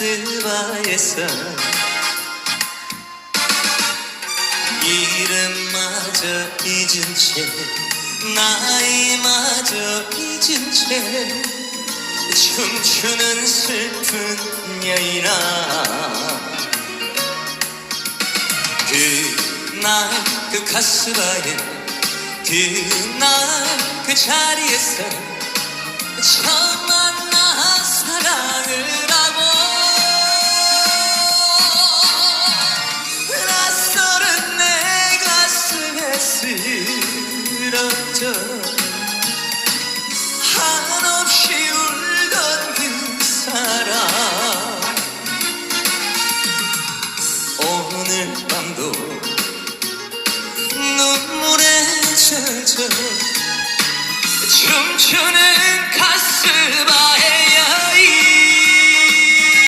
가스바에서 이름마저 잊은 채 나이마저 잊은 채 춤추는 슬픈 여인아. 그날 그 가스바에 그날 그 자리에서 쓰러져. 한없이 울던 그 사람. 오늘 밤도 눈물에 젖어 춤추는 가슴